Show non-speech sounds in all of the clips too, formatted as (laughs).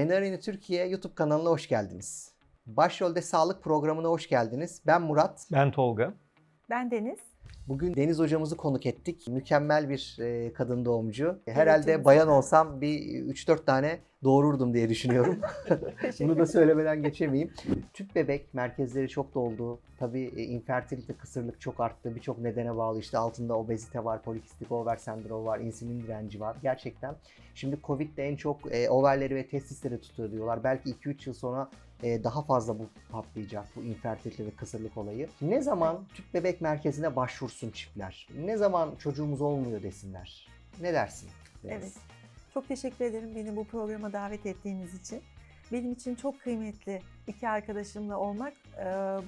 Menarini Türkiye YouTube kanalına hoş geldiniz. Başrolde sağlık programına hoş geldiniz. Ben Murat. Ben Tolga. Ben Deniz. Bugün Deniz hocamızı konuk ettik. Mükemmel bir e, kadın doğumcu. Herhalde bayan olsam bir 3-4 tane doğururdum diye düşünüyorum. (laughs) (laughs) Bunu da söylemeden geçemeyeyim. Tüp bebek merkezleri çok doldu. Tabii e, infertilite, kısırlık çok arttı. Birçok nedene bağlı. İşte altında obezite var, polikistik over sendromu var, insülin direnci var. Gerçekten şimdi Covid de en çok e, overleri ve testisleri tutuyor diyorlar. Belki 2-3 yıl sonra e, daha fazla bu patlayacak bu infertilite ve kısırlık olayı. Ne zaman tüp bebek merkezine başvursun çiftler? Ne zaman çocuğumuz olmuyor desinler? Ne dersin? Deniz? Evet. Çok teşekkür ederim beni bu programa davet ettiğiniz için. Benim için çok kıymetli iki arkadaşımla olmak,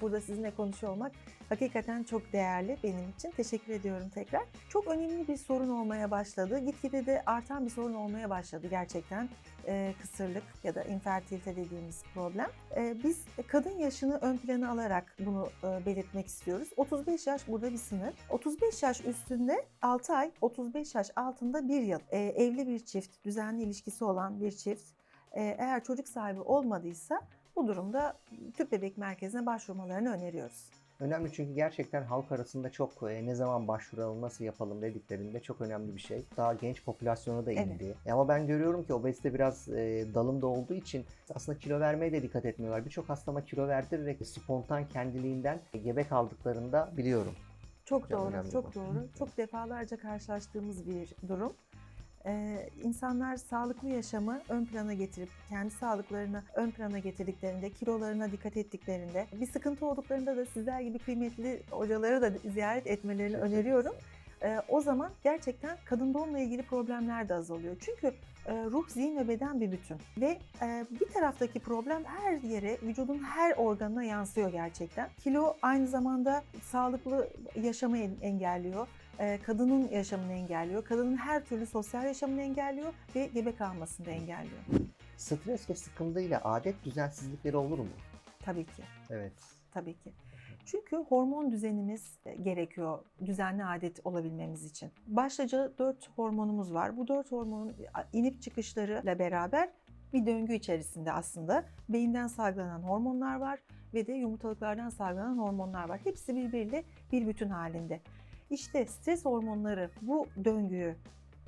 burada sizinle konuşuyor olmak hakikaten çok değerli benim için. Teşekkür ediyorum tekrar. Çok önemli bir sorun olmaya başladı. Gitgide de artan bir sorun olmaya başladı gerçekten. Kısırlık ya da infertilite dediğimiz problem. Biz kadın yaşını ön plana alarak bunu belirtmek istiyoruz. 35 yaş burada bir sınır. 35 yaş üstünde 6 ay, 35 yaş altında 1 yıl. Evli bir çift, düzenli ilişkisi olan bir çift eğer çocuk sahibi olmadıysa bu durumda tüp bebek merkezine başvurmalarını öneriyoruz. Önemli çünkü gerçekten halk arasında çok e, ne zaman başvuralım, nasıl yapalım dediklerinde çok önemli bir şey. Daha genç popülasyona da Evet. indi. E Ama ben görüyorum ki obezite biraz e, dalımda olduğu için aslında kilo vermeye de dikkat etmiyorlar. Birçok hastama kilo verdirerek spontan kendiliğinden gebe kaldıklarında biliyorum. Çok Çok doğru, çok bu. doğru. Çok defalarca karşılaştığımız bir durum. Ee, insanlar sağlıklı yaşamı ön plana getirip kendi sağlıklarını ön plana getirdiklerinde, kilolarına dikkat ettiklerinde, bir sıkıntı olduklarında da sizler gibi kıymetli hocaları da ziyaret etmelerini öneriyorum. Ee, o zaman gerçekten kadın doğumla ilgili problemler de azalıyor. Çünkü ruh, zihin ve beden bir bütün. Ve bir taraftaki problem her yere, vücudun her organına yansıyor gerçekten. Kilo aynı zamanda sağlıklı yaşamı en- engelliyor. E, kadının yaşamını engelliyor. Kadının her türlü sosyal yaşamını engelliyor ve gebe kalmasını da engelliyor. Stres ve sıkıntıyla adet düzensizlikleri olur mu? Tabii ki. Evet. Tabii ki. Çünkü hormon düzenimiz e, gerekiyor düzenli adet olabilmemiz için. Başlıca 4 hormonumuz var. Bu 4 hormonun inip çıkışlarıyla beraber bir döngü içerisinde aslında beyinden salgılanan hormonlar var ve de yumurtalıklardan salgılanan hormonlar var. Hepsi birbiriyle bir bütün halinde. İşte stres hormonları bu döngüyü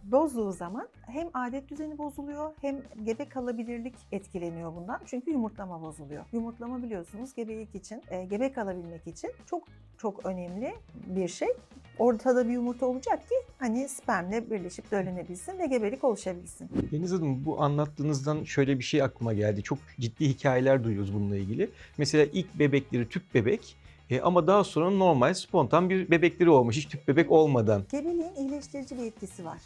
bozduğu zaman hem adet düzeni bozuluyor hem gebe kalabilirlik etkileniyor bundan. Çünkü yumurtlama bozuluyor. Yumurtlama biliyorsunuz gebelik için, e, gebe kalabilmek için çok çok önemli bir şey. Ortada bir yumurta olacak ki hani spermle birleşip döllenebilsin ve gebelik oluşabilsin. Deniz Hanım bu anlattığınızdan şöyle bir şey aklıma geldi. Çok ciddi hikayeler duyuyoruz bununla ilgili. Mesela ilk bebekleri tüp bebek e, ama daha sonra normal spontan bir bebekleri olmuş hiç tüp bebek olmadan. Gebeliğin iyileştirici bir etkisi var.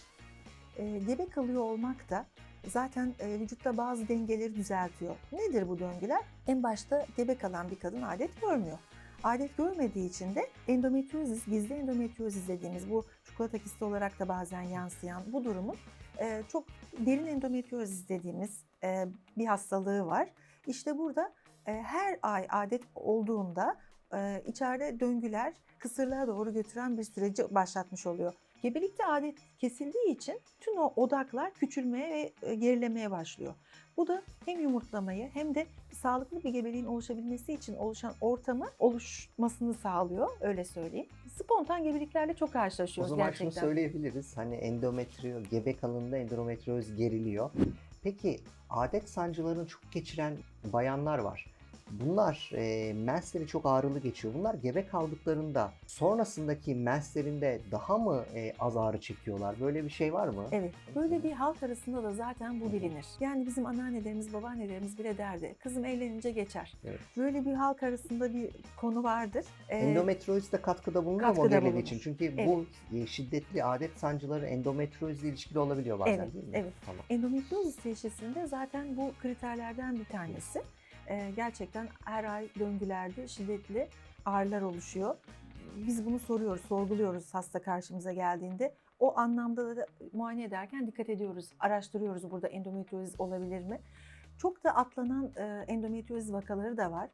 E, gebe kalıyor olmak da zaten e, vücutta bazı dengeleri düzeltiyor. Nedir bu döngüler? En başta gebe kalan bir kadın adet görmüyor. Adet görmediği için de endometriozis, gizli endometriozis dediğimiz bu çikolata kisti olarak da bazen yansıyan bu durumun e, çok derin endometriozis dediğimiz e, bir hastalığı var. İşte burada e, her ay adet olduğunda e, içeride döngüler kısırlığa doğru götüren bir süreci başlatmış oluyor. Gebelikte adet kesildiği için tüm o odaklar küçülmeye ve e, gerilemeye başlıyor. Bu da hem yumurtlamayı hem de sağlıklı bir gebeliğin oluşabilmesi için oluşan ortamı oluşmasını sağlıyor öyle söyleyeyim. Spontan gebeliklerle çok O karşılaşıyoruz zaman gerçekten. şunu söyleyebiliriz. Hani endometriyo, gebe kalında endometrioz geriliyor. Peki adet sancılarını çok geçiren bayanlar var. Bunlar e, mensleri çok ağrılı geçiyor. Bunlar gebe kaldıklarında sonrasındaki menslerinde daha mı e, az ağrı çekiyorlar? Böyle bir şey var mı? Evet, böyle bir halk arasında da zaten bu bilinir. Yani bizim anneannelerimiz, babaannelerimiz bile derdi, kızım evlenince geçer. Evet. Böyle bir halk arasında bir konu vardır. Ee, Endometrioz de katkıda bulunuyor katkıda gebeliği bulunur. için? Çünkü bu e, şiddetli adet sancıları endometriozle ilişkili olabiliyor bazen Evet, değil mi? evet. Tamam. Endometriozis teşhisinde zaten bu kriterlerden bir tanesi. Ee, gerçekten her ay döngülerde şiddetli ağrılar oluşuyor. Biz bunu soruyoruz, sorguluyoruz hasta karşımıza geldiğinde. O anlamda da muayene ederken dikkat ediyoruz, araştırıyoruz burada endometriozis olabilir mi? Çok da atlanan e, endometriozis vakaları da var.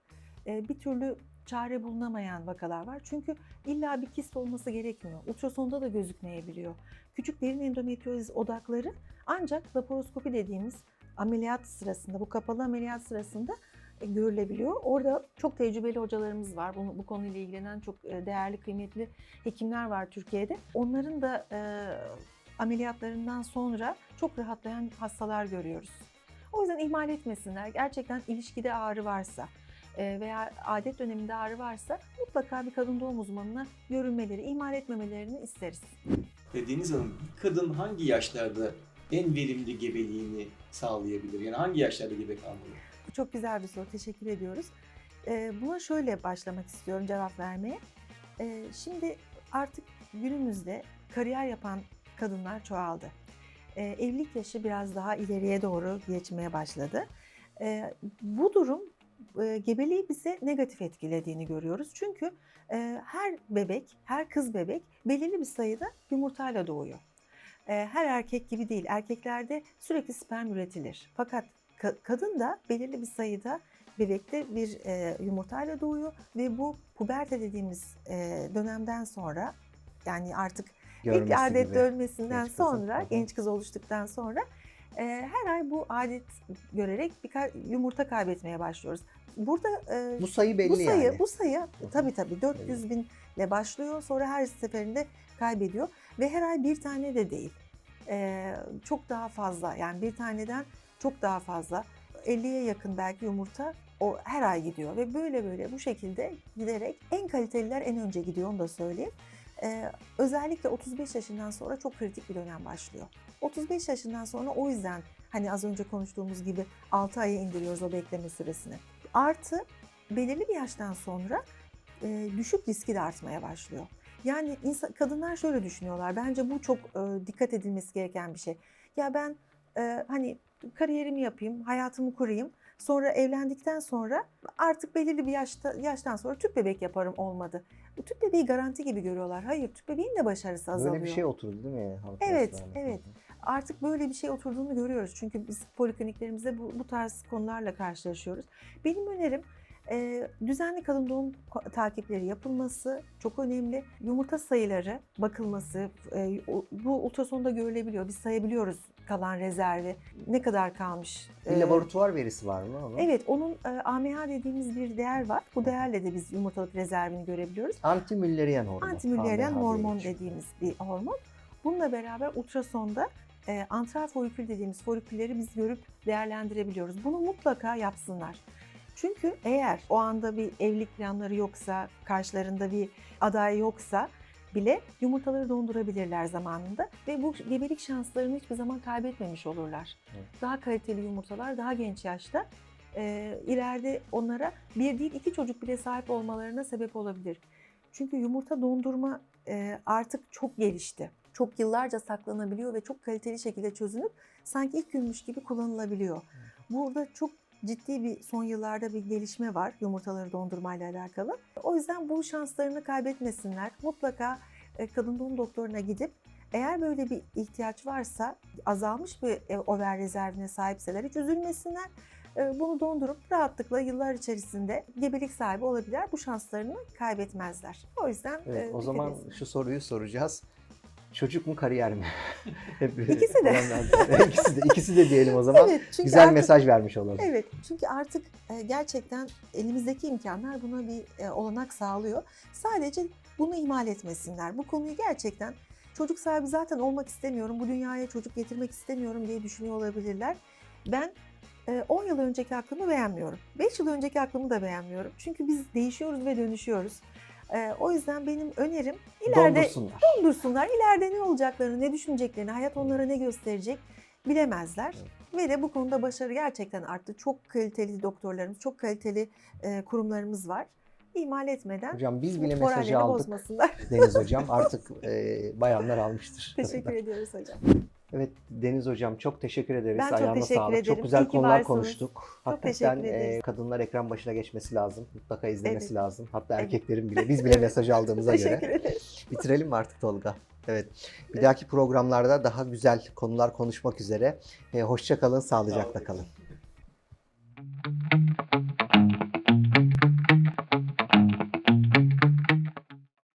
E, bir türlü çare bulunamayan vakalar var. Çünkü illa bir kist olması gerekmiyor. Ultrasonda da gözükmeyebiliyor. Küçük derin endometriozis odakları ancak laparoskopi dediğimiz ameliyat sırasında, bu kapalı ameliyat sırasında görülebiliyor. Orada çok tecrübeli hocalarımız var. Bu, bu konuyla ilgilenen çok e, değerli, kıymetli hekimler var Türkiye'de. Onların da e, ameliyatlarından sonra çok rahatlayan hastalar görüyoruz. O yüzden ihmal etmesinler. Gerçekten ilişkide ağrı varsa e, veya adet döneminde ağrı varsa mutlaka bir kadın doğum uzmanına görünmeleri, ihmal etmemelerini isteriz. E, Deniz Hanım, bir kadın hangi yaşlarda en verimli gebeliğini sağlayabilir? Yani hangi yaşlarda gebe kalmalı? Çok güzel bir soru. Teşekkür ediyoruz. Ee, buna şöyle başlamak istiyorum cevap vermeye. Ee, şimdi artık günümüzde kariyer yapan kadınlar çoğaldı. Ee, evlilik yaşı biraz daha ileriye doğru geçmeye başladı. Bu durum e, gebeliği bize negatif etkilediğini görüyoruz. Çünkü e, her bebek, her kız bebek belirli bir sayıda yumurtayla doğuyor. Her erkek gibi değil. Erkeklerde sürekli sperm üretilir. Fakat ka- kadın da belirli bir sayıda bebekte bir e, yumurtayla doğuyor ve bu puberte dediğimiz e, dönemden sonra yani artık ilk Görmesi adet gibi. dönmesinden genç sonra hı. genç kız oluştuktan sonra e, her ay bu adet görerek birkaç yumurta kaybetmeye başlıyoruz. Burada e, Bu sayı belli bu sayı, yani. bu sayı tabii tabii 400 binle başlıyor sonra her seferinde kaybediyor ve her ay bir tane de değil. Ee, çok daha fazla yani bir taneden çok daha fazla 50'ye yakın belki yumurta o her ay gidiyor ve böyle böyle bu şekilde giderek en kaliteliler en önce gidiyor onu da söyleyeyim. Ee, özellikle 35 yaşından sonra çok kritik bir dönem başlıyor. 35 yaşından sonra o yüzden hani az önce konuştuğumuz gibi 6 aya indiriyoruz o bekleme süresini. Artı belirli bir yaştan sonra e, düşük riski de artmaya başlıyor. Yani insan, kadınlar şöyle düşünüyorlar. Bence bu çok e, dikkat edilmesi gereken bir şey. Ya ben e, hani kariyerimi yapayım, hayatımı kurayım. Sonra evlendikten sonra artık belirli bir yaşta, yaştan sonra tüp bebek yaparım olmadı. Tüp bebeği garanti gibi görüyorlar. Hayır tüp bebeğin de başarısı azalıyor. Böyle bir şey oturdu değil mi? halk Evet, arasında? evet. Artık böyle bir şey oturduğunu görüyoruz. Çünkü biz polikliniklerimizde bu, bu tarz konularla karşılaşıyoruz. Benim önerim e, düzenli kadın doğum takipleri yapılması çok önemli. Yumurta sayıları bakılması, e, bu ultrasonda görülebiliyor. Biz sayabiliyoruz kalan rezervi, ne kadar kalmış. Bir laboratuvar verisi var mı onun? Evet, onun e, AMH dediğimiz bir değer var. Bu değerle de biz yumurtalık rezervini görebiliyoruz. Antimülleriyen hormon. Antimülleriyen hormon dediğimiz bir hormon. Bununla beraber ultrasonda e, antral folikül dediğimiz folikülleri biz görüp değerlendirebiliyoruz. Bunu mutlaka yapsınlar. Çünkü eğer o anda bir evlilik planları yoksa, karşılarında bir aday yoksa bile yumurtaları dondurabilirler zamanında ve bu gebelik şanslarını hiçbir zaman kaybetmemiş olurlar. Evet. Daha kaliteli yumurtalar daha genç yaşta e, ileride onlara bir değil iki çocuk bile sahip olmalarına sebep olabilir. Çünkü yumurta dondurma e, artık çok gelişti. Çok yıllarca saklanabiliyor ve çok kaliteli şekilde çözünüp sanki ilk günmüş gibi kullanılabiliyor. Burada çok ciddi bir son yıllarda bir gelişme var yumurtaları dondurmayla alakalı. O yüzden bu şanslarını kaybetmesinler. Mutlaka e, kadın doğum doktoruna gidip eğer böyle bir ihtiyaç varsa azalmış bir e, over rezervine sahipseler hiç üzülmesinler. E, Bunu dondurup rahatlıkla yıllar içerisinde gebelik sahibi olabilirler. Bu şanslarını kaybetmezler. O yüzden Evet, o zaman etsinler. şu soruyu soracağız. Çocuk mu kariyer mi? (laughs) Hep İkisi de. (laughs) ikisi de. ikisi de diyelim o zaman. Evet, çünkü Güzel artık- mesaj vermiş olalım. Evet çünkü artık e, gerçekten elimizdeki imkanlar buna bir e, olanak sağlıyor. Sadece bunu ihmal etmesinler. Bu konuyu gerçekten çocuk sahibi zaten olmak istemiyorum, bu dünyaya çocuk getirmek istemiyorum diye düşünüyor olabilirler. Ben e, 10 yıl önceki aklımı beğenmiyorum. 5 yıl önceki aklımı da beğenmiyorum. Çünkü biz değişiyoruz ve dönüşüyoruz. E, O yüzden benim önerim ileride Dondursunlar. dursunlar. İleride ne olacaklarını, ne düşüneceklerini, hayat onlara ne gösterecek bilemezler. Ve de bu konuda başarı gerçekten arttı. Çok kaliteli doktorlarımız, çok kaliteli e, kurumlarımız var. İhmal etmeden Hocam biz bile mesajı aldık. Deniz (laughs) Hocam. Artık e, bayanlar almıştır. Teşekkür (laughs) ediyoruz hocam. Evet Deniz Hocam çok teşekkür ederiz. Ben çok Ayağına teşekkür sağlık. ederim. Çok güzel İyi konular varsınız. konuştuk. Hakikaten teşekkür e, kadınlar ekran başına geçmesi lazım. Mutlaka izlemesi Evet. lazım. Hatta Evet. erkeklerin bile biz bile mesaj aldığımıza (laughs) Teşekkür göre. ederiz. Bitirelim mi artık Tolga? Evet. Bir Evet. dahaki programlarda daha güzel konular konuşmak üzere. E, hoşça kalın, sağlıcakla Sağlıcakla. kalın.